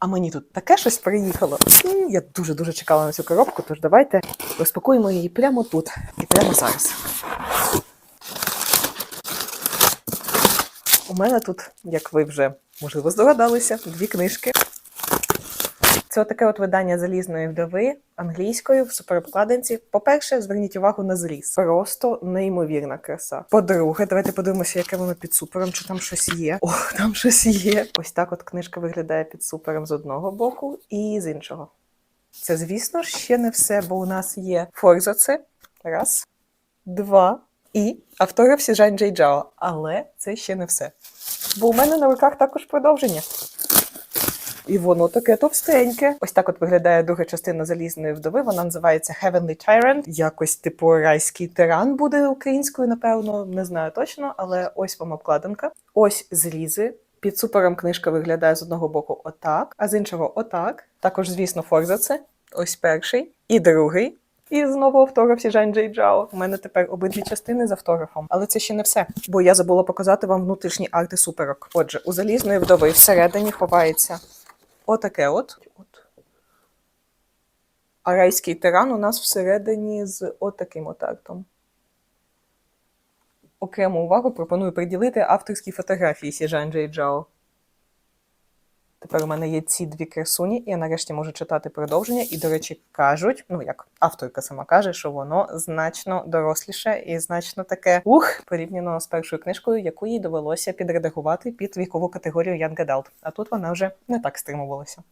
А мені тут таке щось приїхало. Я дуже-дуже чекала на цю коробку, тож давайте розпакуємо її прямо тут і прямо зараз. У мене тут, як ви вже можливо здогадалися, дві книжки. Це таке от видання залізної вдови англійською в суперобкладинці. По-перше, зверніть увагу на зріз. Просто неймовірна краса. По-друге, давайте подивимося, яке воно під супером, чи там щось є. О, там щось є. Ось так от книжка виглядає під супером з одного боку і з іншого. Це, звісно, ще не все, бо у нас є форзаци. Раз, два. І авторів Сіжань Джей Джао. Але це ще не все. Бо у мене на руках також продовження. І воно таке товстеньке. Ось так от виглядає друга частина залізної вдови. Вона називається Heavenly Tyrant. Якось типу райський тиран буде українською, напевно, не знаю точно, але ось вам обкладинка. Ось зрізи. Під супером книжка виглядає з одного боку отак, а з іншого отак. Також, звісно, форзаци. Ось перший і другий. І знову автограф Сіжань Джей Джао. У мене тепер обидві частини з автографом. Але це ще не все, бо я забула показати вам внутрішні арти суперок. Отже, у залізної вдови всередині ховається отаке от. от. А райський тиран у нас всередині з отаким от артом. Окрему увагу пропоную приділити авторській фотографії Сіжан Джей Джао. Тепер у мене є ці дві красуні, і я нарешті можу читати продовження. І, до речі, кажуть, ну як авторка сама каже, що воно значно доросліше і значно таке ух, порівняно з першою книжкою, яку їй довелося підредагувати під вікову категорію Young Adult. А тут вона вже не так стримувалася.